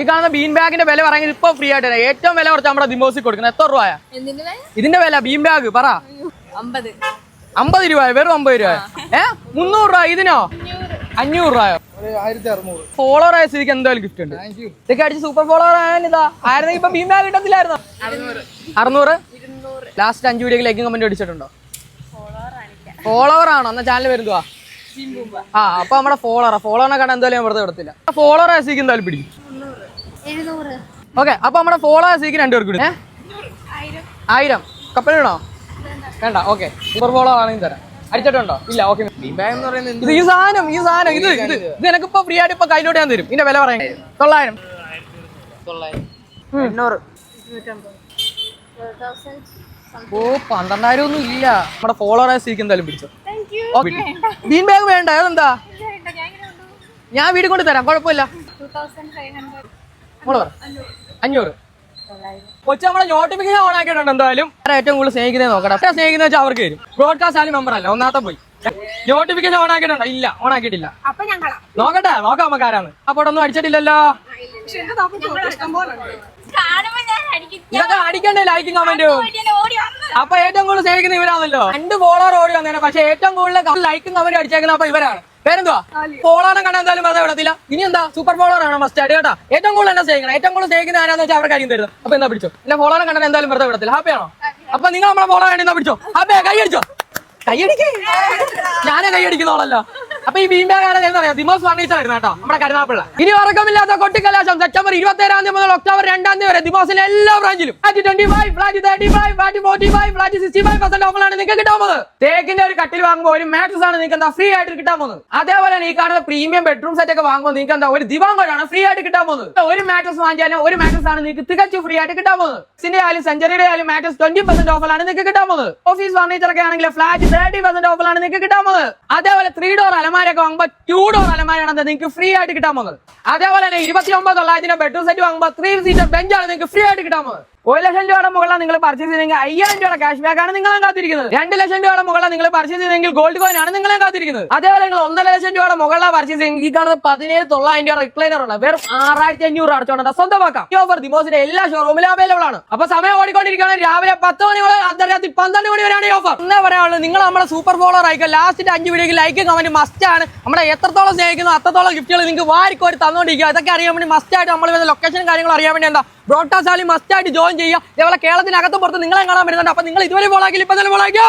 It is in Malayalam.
ഈ കാണുന്ന ബീൻ ബാഗിന്റെ വില പറയുന്നത് ഇപ്പൊ ഫ്രീ ആയിട്ട്. ഏറ്റവും വില കുറച്ച് നമ്മുടെ ദിമോസിൽ കൊടുക്കുന്നത് എത്ര രൂപ ഇതിന്റെ വില ബീൻ ബാഗ് പറ. അമ്പത്. രൂപ വെറും അമ്പത് രൂപ ഏ? മുന്നൂറ് രൂപ ഇതിനോ? അഞ്ഞൂറ്. രൂപയോ? ഫോളോവർ ആയ സ്ഥിതിക്ക് എന്തായാലും ഗിഫ്റ്റ് ഉണ്ട്. ഇതൊക്കെ അടിച്ച് സൂപ്പർ ഫോളോവർ ആയാലിതാ ഇതാ. ആയിരുന്നെങ്കിൽ ഇപ്പൊ ബീം ബാഗ് കിട്ടത്തില്ലായിരുന്നോ അറുന്നൂറ്. ലാസ്റ്റ് അഞ്ചു വീഡിയോ ലൈക്കും കമന്റ് അടിച്ചിട്ടുണ്ടോ? ഫോളോവർ ആണോ? എന്നാ ചാനൽ വരുന്നതാ ആ അപ്പൊ നമ്മുടെ ഫോളോറാ ഫോളോറിനെ കാണാൻ എന്തായാലും വെറുതെ വിടത്തില്ല ഫോളോവർ ആയ സ്ഥിതിക്ക് എന്തായാലും പിടിക്കും. ഓക്കെ അപ്പൊ നമ്മുടെ ഫോളോവേഴ്സ് രണ്ടു പേർക്കും രണ്ടുപേർക്ക് കൂടി ഏ? ആയിരം. കപ്പലിടണോ വേണ്ട ഓക്കെ. സൂപ്പർ ഫോളോ ആണെങ്കിൽ തരാം. അടിച്ചിട്ടുണ്ടോ? ഇല്ല ഓക്കെ. ഇത് ഈ സാധനം ഈ സാധനം. ഇത് ഇത് ഇത്. എനിക്കിപ്പോ ഫ്രീ ആയിട്ട് ഇപ്പൊ കയ്യിലോട്ട് ഞാൻ തരും. ഇതിന്റെ വില പറയാം. തൊള്ളായിരം. എണ്ണൂറ്. ഓ പന്ത്രണ്ടായിരം ഒന്നും ഇല്ല. നമ്മുടെ ഫോളോവേഴ്സ് എന്തായാലും പിടിച്ചു. ബീൻ ബാഗ് വേണ്ട അതെന്താ? ഞാൻ വീട് കൊണ്ട് തരാം കുഴപ്പമില്ല. മോൾ പറ. അഞ്ഞൂറ്. കൊച്ചു നമ്മളെ നോട്ടിഫിക്കേഷൻ ഓൺ ആക്കിയിട്ടുണ്ട് എന്തായാലും. ഏറ്റവും കൂടുതൽ സ്നേഹിക്കുന്നത് നോക്കണം എത്ര സ്നേഹിക്കുന്ന വെച്ചാൽ അവർക്ക് വരും ബ്രോഡ്കാസ്റ്റ് ആയാലും മെമ്പർ അല്ല. ഒന്നാമത്തെ പോയി. നോട്ടിഫിക്കേഷൻ ഓൺ ആക്കിയിട്ടുണ്ടോ. ഇല്ല ഓൺ ആക്കിയിട്ടില്ല. അപ്പൊ നോക്കട്ടെ നോക്കാം നമുക്ക് ആരാണ് അപ്പോൾ ഒന്നും അടിച്ചിട്ടില്ലല്ലോ? ഇതൊക്കെ അടിക്കണ്ടേ ലൈക്കും കമന്റും അപ്പൊ ഏറ്റവും കൂടുതൽ സ്നേഹിക്കുന്ന ഇവരാണല്ലോ. രണ്ട് ഫോളോവർ ഓടി വന്നേനെ. പക്ഷെ ഏറ്റവും കൂടുതൽ ലൈക്കും കമന്റ് അടിച്ചേക്കുന്ന അപ്പൊ ഇവരാണ്. പേരെന്തുവാ? ഫോളോണം കണ്ടാൽ എന്തായാലും വെറുതെ വിടത്തില്ല. ഇനി എന്താ? സൂപ്പർ ഫോളോർ ആണ് മസ്റ്റ് ആയിട്ട് കേട്ടോ. ഏറ്റവും കൂടുതൽ എന്നെ സ്നേഹിക്കണം. ഏറ്റവും കൂടുതൽ സ്നേഹിക്കുന്ന ആരാന്ന് വെച്ചാൽ അവർക്ക് കാര്യം തരുന്നത്. അപ്പൊ എന്താ പിടിച്ചോ? എന്നെ ഫോളോനെ കണ്ടാൽ എന്തായാലും വെറുതെ വിടത്തില്ല. ആണോ? അപ്പൊ നിങ്ങൾ നമ്മളെ ഫോളോ വേണ്ടി എന്താ പിടിച്ചോ? ഹാപ്പിയാ കൈ അടിച്ചോ കൈ അടിക്കേ ഞാനേ കൈ അടിക്കുന്നോളല്ലോ അപ്പൊ ഈ ഭീമകാരൻ എന്താ പറയാ ദിമോസ് ഫർണിച്ചർ ആയിരുന്നു കേട്ടോ നമ്മുടെ കരുനാപ്പിള്ള ഇനി ഉറക്കമില്ലാത്ത കൊട്ടിക്കലാശം സെപ്റ്റംബർ ഇരുപത്തി ഏഴാം തീയതി മുതൽ ഒക്ടോബർ രണ്ടാം തീയതി വരെ ദിമോസിലെ എല്ലാ ബ്രാഞ്ചിലും. Flat twenty five flat thirty five flat forty five flat sixty five percent ഓഫറാണ് നിങ്ങൾക്ക് കിട്ടാൻ പോകുന്നത്. തേക്കിന്റെ ഒരു കട്ടിൽ വാങ്ങുമ്പോൾ ഒരു മാട്രസ് ആണ് നിങ്ങൾക്ക് എന്താ ഫ്രീ ആയിട്ട് കിട്ടാൻ പോകുന്നത്. അതേപോലെ തന്നെ ഈ കാണുന്ന പ്രീമിയം ബെഡ്റൂം സെറ്റ് ഒക്കെ വാങ്ങുമ്പോൾ നിങ്ങൾക്ക് എന്താ ഒരു ദിവാങ്കോടാണ് ഫ്രീ ആയിട്ട് കിട്ടാൻ പോകുന്നത്. ഒരു മാട്രസ് വാങ്ങിച്ചാലും ഒരു മാട്രസ് ആണ് നിങ്ങൾക്ക് തികച്ചും ഫ്രീ ആയിട്ട് കിട്ടാൻ പോകുന്നത്. സിന്റെ ആയാലും സെഞ്ചറിയുടെ ആയാലും മാട്രസ് ട്വന്റി പെർസെന്റ് ഓഫറാണ് നിങ്ങൾക്ക് കിട്ടാൻ പോകുന്നത്. ഓഫീസ് ഫർണിച്ചർ ഒക്കെ ആണെങ്കിൽ ഫ്ലാറ്റ് തേർട്ടി പെർസെന്റ് ഓഫറാണ് നിങ്ങൾക്ക് കിട്ടാൻ പോകുന്നത്. അതേപോലെ ത്രീ ഡോർ അലമാരൊക്കെ വാങ്ങുമ്പോൾ ടൂ ഡോർ അലമാരാണ് നിങ്ങൾക്ക് ഫ്രീ ആയിട്ട് കിട്ടാൻ പോകുന്നത്. അതേപോലെ തന്നെ ഇരുപത്തി ഒമ്പത് തൊള്ളായിരത്തിന്റെ ബെഡ്റൂം സെറ്റ് വാങ്ങുമ്പോൾ ത്രീ സീറ്റർ ബെഞ്ചാണ് നിങ്ങൾക്ക് ഫ്രീ ആയിട്ട് കിട്ടാൻ പോകുന്നത്. ഒരു ലക്ഷം രൂപയുടെ മുകളിലാണ് നിങ്ങൾ പർച്ചേസ് ചെയ്തെങ്കിൽ അയ്യായിരം രൂപയുടെ ക്യാഷ് ബാക്ക് ആണ് നിങ്ങളെ കാത്തിരിക്കുന്നത്. രണ്ട് ലക്ഷം രൂപയുടെ മുകളിലാണ് നിങ്ങൾ പർച്ചേസ് ചെയ്തെങ്കിൽ ഗോൾഡ് കോയിൻ ആണ് നിങ്ങളെ കാത്തിരിക്കുന്നത്. അതേപോലെ നിങ്ങൾ ഒന്നര ലക്ഷം രൂപയുടെ മുകളിലാണ് പർച്ചേസ് ചെയ്യുന്നത് ഈ കാണുന്ന പതിനേഴ് തൊള്ളായിരം രൂപ റിക്ലൈനർ ഉള്ള വെറും ആറായിരത്തി അഞ്ഞൂറ് അടച്ചോണ്ട് സ്വന്തമാക്കാം. ഈ ഓഫർ ദിമോസിന്റെ എല്ലാ ഷോറൂമിലും അവൈലബിൾ ആണ്. അപ്പൊ സമയം ഓടിക്കൊണ്ടിരിക്കുകയാണ്. രാവിലെ പത്ത് മണി മുതൽ അർദ്ധരാത്രി പന്ത്രണ്ട് മണി വരെയാണ് ഈ ഓഫർ എന്നാ പറയാനുള്ളത് നിങ്ങൾ നമ്മുടെ സൂപ്പർ ഫോളോർ ആയിക്കോ ലാസ്റ്റ് അഞ്ച് വീഡിയോക്ക് ലൈക്ക് കമന്റ് മസ്റ്റ് ആണ്. നമ്മുടെ എത്രത്തോളം സ്നേഹിക്കുന്നു അത്രത്തോളം ഗിഫ്റ്റുകൾ നിങ്ങൾക്ക് വാരിക്കോരി തന്നുകൊണ്ടിരിക്കുക. അതൊക്കെ അറിയാൻ വേണ്ടി മസ്റ്റ് ആയിട്ട് നമ്മൾ ലൊക്കേഷൻ കാര്യങ്ങൾ അറിയാൻ വേണ്ടി എന്താ? ബ്രോഡ്കാസ്റ്റ് മസ്റ്റ് ആയിട്ട് ജോയിൻ ചെയ്യുക. ഇതേപോലെ കേരളത്തിനകത്തും പുറത്ത് നിങ്ങളെ കാണാൻ വരുന്നുണ്ട് അപ്പൊ നിങ്ങൾ ഇതുവരെ ഫോളോ ആക്കില്ല ഇപ്പൊ തന്നെ ഫോളോ ആക്കിയോ